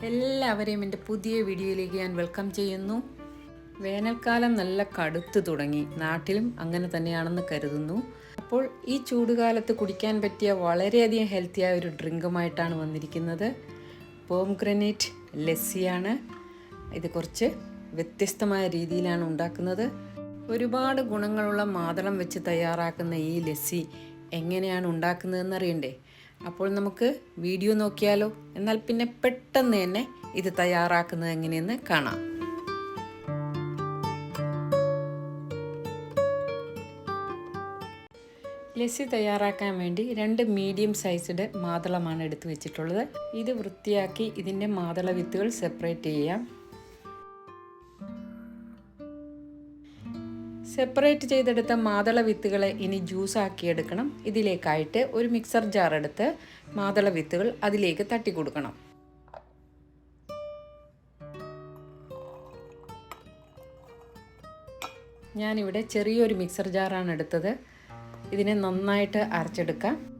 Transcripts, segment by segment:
എല്ലാവരെയും എന്റെ പുതിയ വീഡിയോയിലേക്ക് ഞാൻ വെൽക്കം ചെയ്യുന്നു. വേനൽക്കാലം നല്ല കടുത്തു തുടങ്ങി. നാട്ടിലും അങ്ങനെ തന്നെയാണെന്ന് കരുതുന്നു. അപ്പോൾ ഈ ചൂടുകാലത്ത് കുടിക്കാൻ പറ്റിയ വളരെയധികം ഹെൽത്തിയായ ഒരു ഡ്രിങ്കുമായിട്ടാണ് വന്നിരിക്കുന്നത്. പോം ഗ്രനേറ്റ് ലസ്സിയാണ്. ഇത് കുറച്ച് വ്യത്യസ്തമായ രീതിയിലാണ് ഉണ്ടാക്കുന്നത്. ഒരുപാട് ഗുണങ്ങളുള്ള മാതളം വെച്ച് തയ്യാറാക്കുന്ന ഈ ലസ്സി എങ്ങനെയാണ് ഉണ്ടാക്കുന്നതെന്ന് അറിയണ്ടേ? അപ്പോൾ നമുക്ക് വീഡിയോ നോക്കിയാലോ? എന്നാൽ പിന്നെ പെട്ടെന്ന് തന്നെ ഇത് തയ്യാറാക്കുന്നത് എങ്ങനെയെന്ന് കാണാം. ലസ്സി തയ്യാറാക്കാൻ വേണ്ടി രണ്ട് മീഡിയം സൈസ്ഡ് മാതളമാണ് എടുത്തു വെച്ചിട്ടുള്ളത്. ഇത് വൃത്തിയാക്കി ഇതിന്റെ മാതള വിത്തുകൾ സെപ്പറേറ്റ് ചെയ്യാം. സെപ്പറേറ്റ് ചെയ്തെടുത്ത മാതള വിത്തുകളെ ഇനി ജ്യൂസ് ആക്കി എടുക്കണം. ഇതിലേക്കായിട്ട് ഒരു മിക്സർ ജാർ എടുത്ത് മാതള വിത്തുകൾ അതിലേക്ക് തട്ടി കൊടുക്കണം. ഞാനിവിടെ ചെറിയൊരു മിക്സർ ജാറാണ് എടുത്തത്. ഇതിനെ നന്നായിട്ട് അരച്ചെടുക്കാം.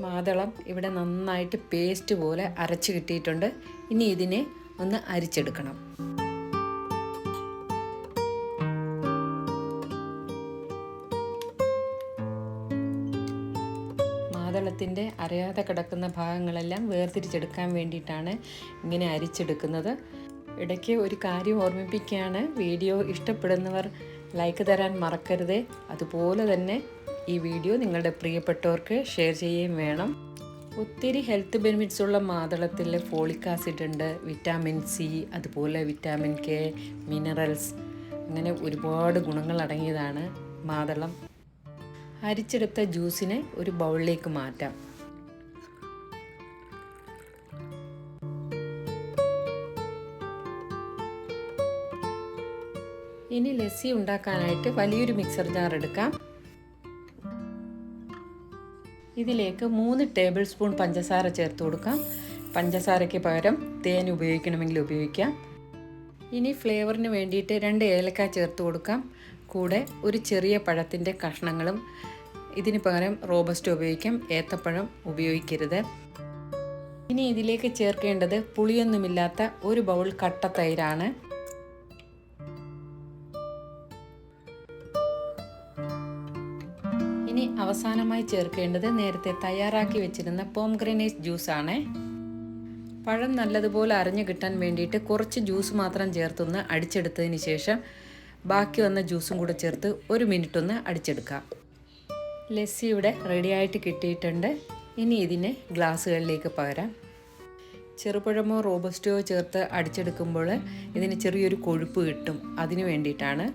മാതളം ഇവിടെ നന്നായിട്ട് പേസ്റ്റ് പോലെ അരച്ച് കിട്ടിയിട്ടുണ്ട്. ഇനി ഇതിനെ ഒന്ന് അരിച്ചെടുക്കണം. മാതളത്തിന്റെ അറിയാതെ കിടക്കുന്ന ഭാഗങ്ങളെല്ലാം വേർതിരിച്ചെടുക്കാൻ വേണ്ടിയിട്ടാണ് ഇങ്ങനെ അരിച്ചെടുക്കുന്നത്. ഇടയ്ക്ക് ഒരു കാര്യം ഓർമ്മിപ്പിക്കുകയാണ്. വീഡിയോ ഇഷ്ടപ്പെടുന്നവർ ലൈക്ക് തരാൻ മറക്കരുത്. അതുപോലെ തന്നെ ഈ വീഡിയോ നിങ്ങളുടെ പ്രിയപ്പെട്ടവർക്ക് ഷെയർ ചെയ്യുകയും വേണം. ഒത്തിരി ഹെൽത്ത് ബെനിഫിറ്റ്സ് ഉള്ള മാതളത്തിൽ ഫോളിക് ആസിഡ് ഉണ്ട് വിറ്റാമിൻ സി അതുപോലെ വിറ്റാമിൻ കെ മിനറൽസ് അങ്ങനെ ഒരുപാട് ഗുണങ്ങൾ അടങ്ങിയതാണ് മാതളം. അരിച്ചെടുത്ത ജ്യൂസിനെ ഒരു ബൗളിലേക്ക് മാറ്റാം. ഇനി ലസ്സി ഉണ്ടാക്കാനായിട്ട് വലിയൊരു മിക്സർ ജാർ എടുക്കാം. ഇതിലേക്ക് മൂന്ന് ടേബിൾ സ്പൂൺ പഞ്ചസാര ചേർത്ത് കൊടുക്കാം. പഞ്ചസാരയ്ക്ക് പകരം തേൻ ഉപയോഗിക്കണമെങ്കിൽ ഉപയോഗിക്കാം. ഇനി ഫ്ലേവറിന് വേണ്ടിയിട്ട് രണ്ട് ഏലക്ക ചേർത്ത് കൊടുക്കാം. കൂടെ ഒരു ചെറിയ പഴത്തിന്റെ കഷ്ണങ്ങളും ഇതിന് പകരം റോബസ്റ്റ് ഉപയോഗിക്കാം. ഏത്തപ്പഴം ഉപയോഗിക്കരുത്. ഇനി ഇതിലേക്ക് ചേർക്കേണ്ടത് പുളിയൊന്നുമില്ലാത്ത ഒരു ബൗൾ കട്ട തൈരാണ്. ഇനി അവസാനമായി ചേർക്കേണ്ടത് നേരത്തെ തയ്യാറാക്കി വെച്ചിരുന്ന പോം പോംഗ്രനേറ്റ് ജ്യൂസാണ്. പഴം നല്ലതുപോലെ അരഞ്ഞു കിട്ടാൻ വേണ്ടിയിട്ട് കുറച്ച് ജ്യൂസ് മാത്രം ചേർത്തൊന്ന് അടിച്ചെടുത്തതിന് ശേഷം ബാക്കി വന്ന ജ്യൂസും കൂടെ ചേർത്ത് ഒരു മിനിറ്റ് ഒന്ന് അടിച്ചെടുക്കാം ലസ്സി ഇവിടെ റെഡിയായിട്ട് കിട്ടിയിട്ടുണ്ട്. ഇനി ഇതിനെ ഗ്ലാസ്സുകളിലേക്ക് പകരാം. ചെറുപഴമോ റോബസ്റ്റോ ചേർത്ത് അടിച്ചെടുക്കുമ്പോൾ ഇതിന് ചെറിയൊരു കൊഴുപ്പ് കിട്ടും. അതിനു വേണ്ടിയിട്ടാണ്.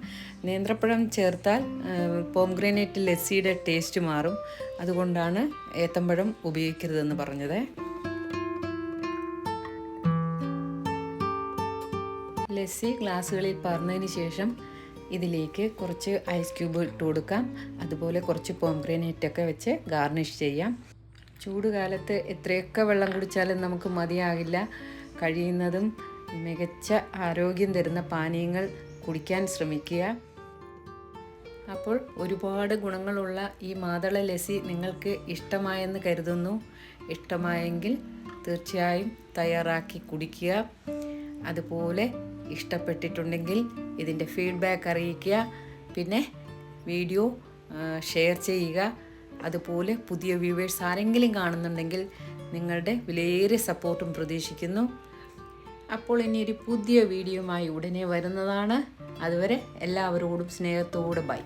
നേന്ത്രപ്പഴം ചേർത്താൽ പോംഗ്രനേറ്റ് ലസ്സിയുടെ ടേസ്റ്റ് മാറും. അതുകൊണ്ടാണ് ഏത്തമ്പഴം ഉപയോഗിക്കരുതെന്ന് പറഞ്ഞത്. ലസ്സി ഗ്ലാസ്സുകളിൽ പറഞ്ഞതിന് ശേഷം ഇതിലേക്ക് കുറച്ച് ഐസ് ക്യൂബ് ഇട്ട് കൊടുക്കാം. അതുപോലെ കുറച്ച് പോംഗ്രനേറ്റൊക്കെ വെച്ച് ഗാർണിഷ് ചെയ്യാം. ചൂടുകാലത്ത് എത്രയൊക്കെ വെള്ളം കുടിച്ചാലും നമുക്ക് മതിയാകില്ല. കഴിയുന്നതും മികച്ച ആരോഗ്യം തരുന്ന പാനീയങ്ങൾ കുടിക്കാൻ ശ്രമിക്കുക. അപ്പോൾ ഒരുപാട് ഗുണങ്ങളുള്ള ഈ മാതള ലസി നിങ്ങൾക്ക് ഇഷ്ടമായെന്ന് കരുതുന്നു. ഇഷ്ടമായെങ്കിൽ തീർച്ചയായും തയ്യാറാക്കി കുടിക്കുക. അതുപോലെ ഇഷ്ടപ്പെട്ടിട്ടുണ്ടെങ്കിൽ ഇതിന്റെ ഫീഡ്ബാക്ക് അറിയിക്കുക. പിന്നെ വീഡിയോ ഷെയർ ചെയ്യുക. അതുപോലെ പുതിയ വ്യൂവേഴ്സ് ആരെങ്കിലും കാണുന്നുണ്ടെങ്കിൽ നിങ്ങളുടെ വിലയേറിയ സപ്പോർട്ടും പ്രതീക്ഷിക്കുന്നു. അപ്പോൾ ഇനി ഒരു പുതിയ വീഡിയോയുമായി ഉടനെ വരുന്നതാണ്. അതുവരെ എല്ലാവരോടും സ്നേഹത്തോടെ ബൈ.